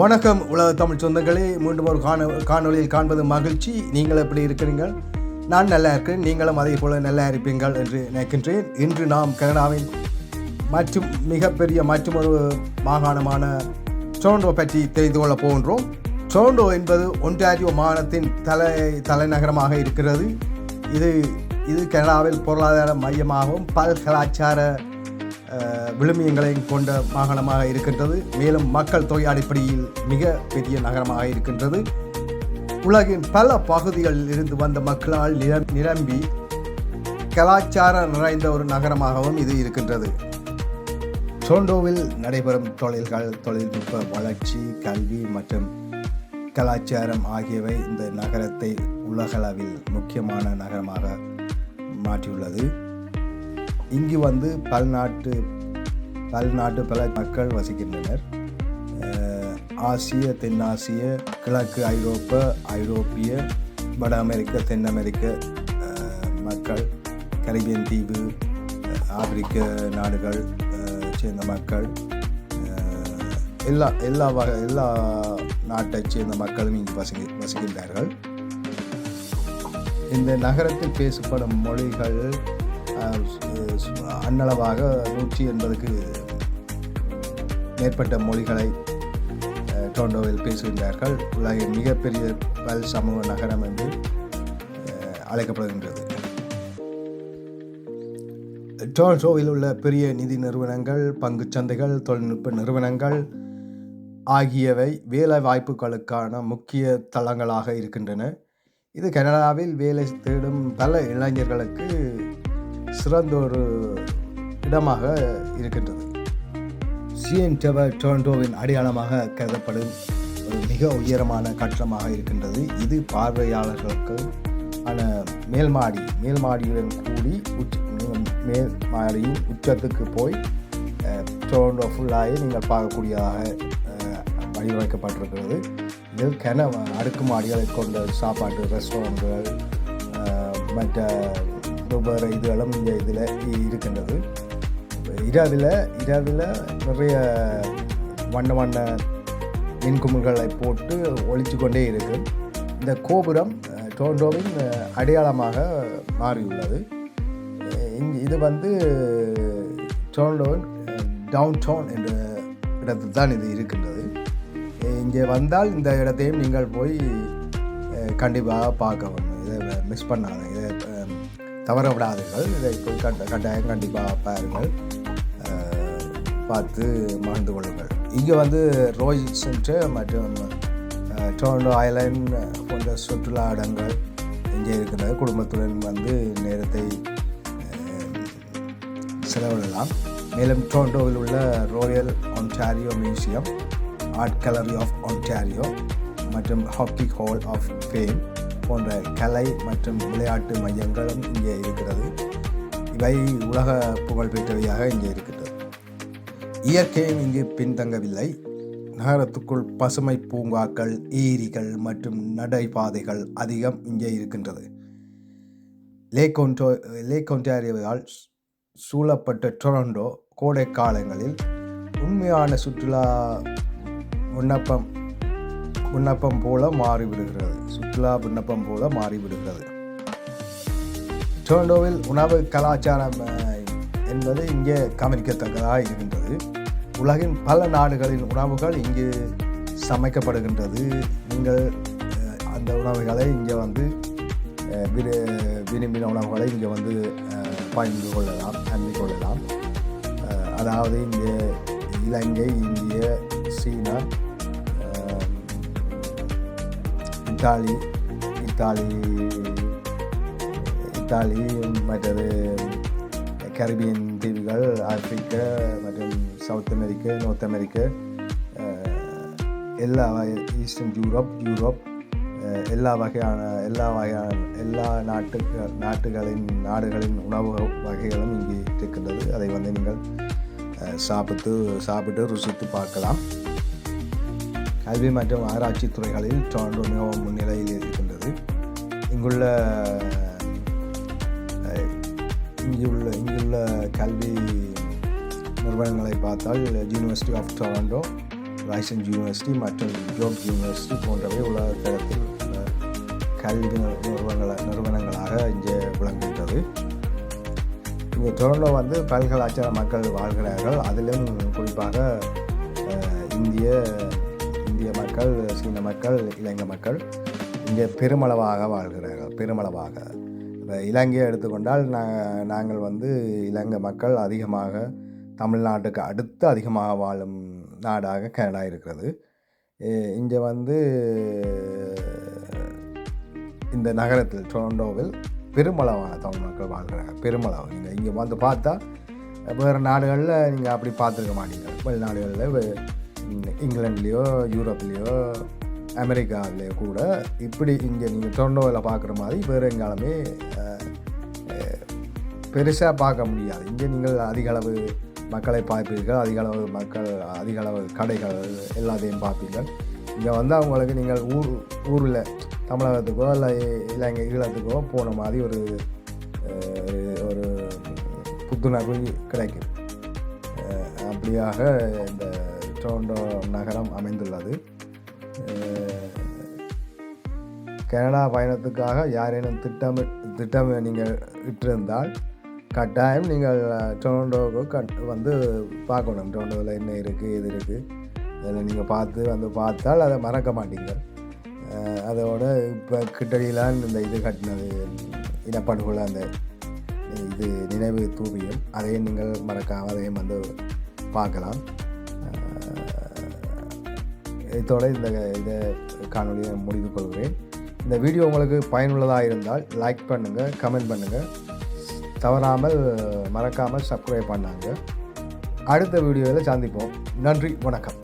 வணக்கம் உலக தமிழ் சொந்தங்களே. மீண்டும் ஒரு காண காணொளியில் காண்பது மகிழ்ச்சி. நீங்கள் எப்படி இருக்கிறீர்கள் நான் நல்லா இருக்கிறேன். நீங்களும் அதே போல நல்லா இருப்பீங்கள் என்று நினைக்கின்றேன். இன்று நாம் கனடாவின் மற்றும் மிகப்பெரிய மற்றொரு மாகாணமான டொரண்டோ பற்றி தெரிந்து கொள்ளப் போகின்றோம். டொரண்டோ என்பது ஒன்டாரியோ மாகாணத்தின் தலை தலைநகரமாக இருக்கிறது. இது இது கனடாவில் பொருளாதார மையமாகவும் பல் கலாச்சார விழுமியங்களையும் கொண்ட மாகாணமாக இருக்கின்றது. மேலும் மக்கள் தொகை அடிப்படையில் மிக பெரிய நகரமாக இருக்கின்றது. உலகின் பல பகுதிகளில் இருந்து வந்த மக்களால் நிரம்பி கலாச்சாரம் நிறைந்த ஒரு நகரமாகவும் இது இருக்கின்றது. டொரண்டோவில் நடைபெறும் தொழில்கள் தொழில்நுட்ப வளர்ச்சி கல்வி மற்றும் கலாச்சாரம் ஆகியவை இந்த நகரத்தை உலகளவில் முக்கியமான நகரமாக மாற்றியுள்ளது. இங்கு வந்து பல்நாட்டு பல்நாட்டு பல மக்கள் வசிக்கின்றனர். ஆசிய தென்னாசிய கிழக்கு ஐரோப்பா ஐரோப்பிய வட அமெரிக்க தென் அமெரிக்க மக்கள் கரிபியன் தீவு ஆப்பிரிக்க நாடுகள் சேர்ந்த மக்கள் எல்லா எல்லா வகை எல்லா நாட்டைச் சேர்ந்த மக்களும் இங்கு வசி வசிக்கின்றார்கள். இந்த நகரத்தில் பேசப்படும் மொழிகள் அன்னளவாக நூற்றி எண்பதுக்கு மேற்பட்ட மொழிகளை டோண்டோவில் டொரண்டோவில் பேசுகின்றார்கள். உலகின் மிகப்பெரிய பல் சமூக நகரம் என்று அழைக்கப்படுகின்றது. டொரண்டோவில் உள்ள பெரிய நிதி நிறுவனங்கள் பங்குச் சந்தைகள் தொழில்நுட்ப நிறுவனங்கள் ஆகியவை வேலை வாய்ப்புகளுக்கான முக்கிய தளங்களாக இருக்கின்றன. இது கனடாவில் வேலை தேடும் பல இளைஞர்களுக்கு சிறந்த ஒரு இடமாக இருக்கின்றது. சிஎன் டவர் டொரண்டோவின் அடையாளமாக கருதப்படும் ஒரு மிக உயரமான கட்டடமாக இருக்கின்றது. இது பார்வையாளர்களுக்கு ஆன மேல்மாடி மேல்மாடியுடன் கூடி உச்ச மேல் மாடியின் உச்சத்துக்கு போய் டொரண்டோ ஃபுல்லாகி நீங்கள் பார்க்கக்கூடியதாக வடிவமைக்கப்பட்டிருக்கிறது. இதில் கன அடுக்குமாடிகளை கொண்ட சாப்பாட்டு ரெஸ்டாரண்ட்கள் மற்ற வெவ்வேறு இதுகளும் இந்த இதில் இருக்கின்றது. இரவில் இரவில் நிறைய வண்ண வண்ண மின்குமிழ்களை போட்டு ஒழிச்சு கொண்டே இருக்கு. இந்த கோபுரம் டோண்டோவின் அடையாளமாக மாறியுள்ளது. அஹ், இது வந்து டோண்டோவின் டவுன் டவுன் என்ற இடத்தில் தான் இது இருக்கின்றது. இங்கே வந்தால் இந்த இடத்தையும் நீங்கள் போய் கண்டிப்பாக பார்க்க வேண்டும் இதை மிஸ் பண்ணாத தவற விடாதீர்கள் இதை போய் கட்ட கட்டாயம் கண்டிப்பாக பாருங்கள். பார்த்து மகிழ்ந்து கொள்ளுங்கள். இங்கே வந்து ரோய் சென்று மற்றும் டொரண்டோ ஐலண்ட் போன்ற சுற்றுலா இடங்கள் இங்கே இருக்கிறது. குடும்பத்துடன் வந்து நேரத்தை செலவிடலாம். மேலும் டொரண்டோவில் உள்ள royal Ontario museum art gallery of Ontario மற்றும் ஹாக்கி ஹால் ஆஃப் ஃபேம் போன்ற கலை மற்றும் விளையாட்டு மையங்களும் இங்கே இருக்கிறது. இவை உலக புகழ்பெற்றவையாக இங்கே இருக்கின்றது. இயற்கையும் இங்கு பின்தங்கவில்லை. நகரத்துக்குள் பசுமை பூங்காக்கள் ஏரிகள் மற்றும் நடைபாதைகள் அதிகம் இங்கே இருக்கின்றது. லேக் ஒன்டோ லேக் சூழப்பட்ட டொரண்டோ கோடை காலங்களில் உண்மையான சுற்றுலா விண்ணப்பம் விண்ணப்பம் போல மாறிவிடுகிறது. சுற்றுலா விண்ணப்பம் போல மாறிவிடுகிறது. டொரண்டோவில் உணவு கலாச்சாரம் என்பது இங்கே கவனிக்கத்தக்கதாக இருக்கின்றது. உலகின் பல நாடுகளின் உணவுகள் இங்கு சமைக்கப்படுகின்றது. நீங்கள் அந்த உணவுகளை இங்கே வந்து விரு விரும்பின உணவுகளை இங்கே வந்து அஹ், பகிர்ந்து கொள்ளலாம் அன்பு கொள்ளலாம். அதாவது இங்கே இலங்கை இந்திய சீனா இத்தாலி இத்தாலி இத்தாலி மற்றது கரிபியன் தீவுகள் ஆப்பிரிக்க மற்றும் சவுத் அமெரிக்க நார்த் அமெரிக்க எல்லா வகை- ஈஸ்டர்ன் யூரோப் யூரோப் எல்லா வகையான எல்லா வகையான எல்லா நாட்டுக்கு நாட்டுகளின் நாடுகளின் உணவு வகைகளும் இங்கே இருக்கின்றது. அதை வந்து நீங்கள் uh, சாப்பிட்டு சாப்பிட்டு ருசித்து பார்க்கலாம். கல்வி மற்றும் ஆராய்ச்சி துறைகளில் டொரண்டோ மிகவும் முன்னிலையில் இருக்கின்றது. இங்குள்ள இங்குள்ள இங்குள்ள கல்வி நிறுவனங்களை பார்த்தால் யூனிவர்சிட்டி ஆஃப் டொரண்டோ லைசன்ஸ் யூனிவர்சிட்டி மற்றும் ஜோப் யூனிவர்சிட்டி போன்றவை உலக தரத்தில் கல்வி நிறுவனங்கள நிறுவனங்களாக இங்கே விளங்குகின்றது. இங்கே டொரண்டோ வந்து பல்கலாச்சார மக்கள் வாழ்கிறார்கள். அதிலும் குறிப்பாக இந்திய இந்திய மக்கள் சீன மக்கள் இலங்கை மக்கள் இங்கே பெருமளவாக வாழ்கிறார்கள் பெருமளவாக. இப்போ இலங்கையை எடுத்துக்கொண்டால் நாங்கள் நாங்கள் வந்து இலங்கை மக்கள் அதிகமாக தமிழ்நாட்டுக்கு அடுத்து அதிகமாக வாழும் நாடாக கனடா இருக்கிறது. இங்கே வந்து இந்த நகரத்தில் டொரண்டோவில் பெருமளவான தமிழ் மக்கள் வாழ்கிறாங்க பெருமளவு. நீங்கள் இங்கே வந்து பார்த்தா வேறு நாடுகளில் நீங்கள் அப்படி பார்த்துருக்க மாட்டீங்க. வெளிநாடுகளில் இங்கிலாண்ட்லேயோ யூரோப்லேயோ அமெரிக்காவிலேயோ கூட இப்படி இங்கே நீங்கள் டொரண்டோவில் பார்க்குற மாதிரி வேறு எங்காலுமே பெருசாக பார்க்க முடியாது. இங்கே நீங்கள் அதிகளவு மக்களை பார்ப்பீர்கள் அதிகளவு மக்கள் அதிகளவு கடைகள் எல்லாத்தையும் பார்ப்பீர்கள். இங்கே வந்து அவங்களுக்கு நீங்கள் ஊர் ஊரில் தமிழகத்துக்கோ இல்லை இலங்கை ஈழத்துக்கோ போன மாதிரி ஒரு ஒரு புத்துணர்வு கிடைக்கும். அப்படியாக இந்த டொரண்டோ நகரம் அமைந்துள்ளது. கனடா பயணத்துக்காக யாரேனும் திட்டம் திட்டம் நீங்கள் இட்டிருந்தால் கட்டாயம் நீங்கள் டொரண்டோவுக்கு கட் வந்து பார்க்கணும். டொரண்டோவில் என்ன இருக்குது எது இருக்குது அதில் நீங்கள் பார்த்து வந்து பார்த்தால் அதை மறக்க மாட்டீங்க அதோட இப்போ கிட்டடியிலான் இந்த இது கட்டினது இனப்படுகொலை அந்த இது நினைவு தூவியம் அதையும் நீங்கள் மறக்காமல் அதையும் வந்து பார்க்கலாம். இதோட இந்த இதை காணொலியை முடிவு கொள்கிறேன். இந்த வீடியோ உங்களுக்கு பயனுள்ளதாக இருந்தால் லைக் பண்ணுங்கள் கமெண்ட் பண்ணுங்கள் தவறாமல் மறக்காமல் சப்ஸ்கிரைப் பண்ணாங்க. அடுத்த வீடியோவில் சந்திப்போம். நன்றி வணக்கம்.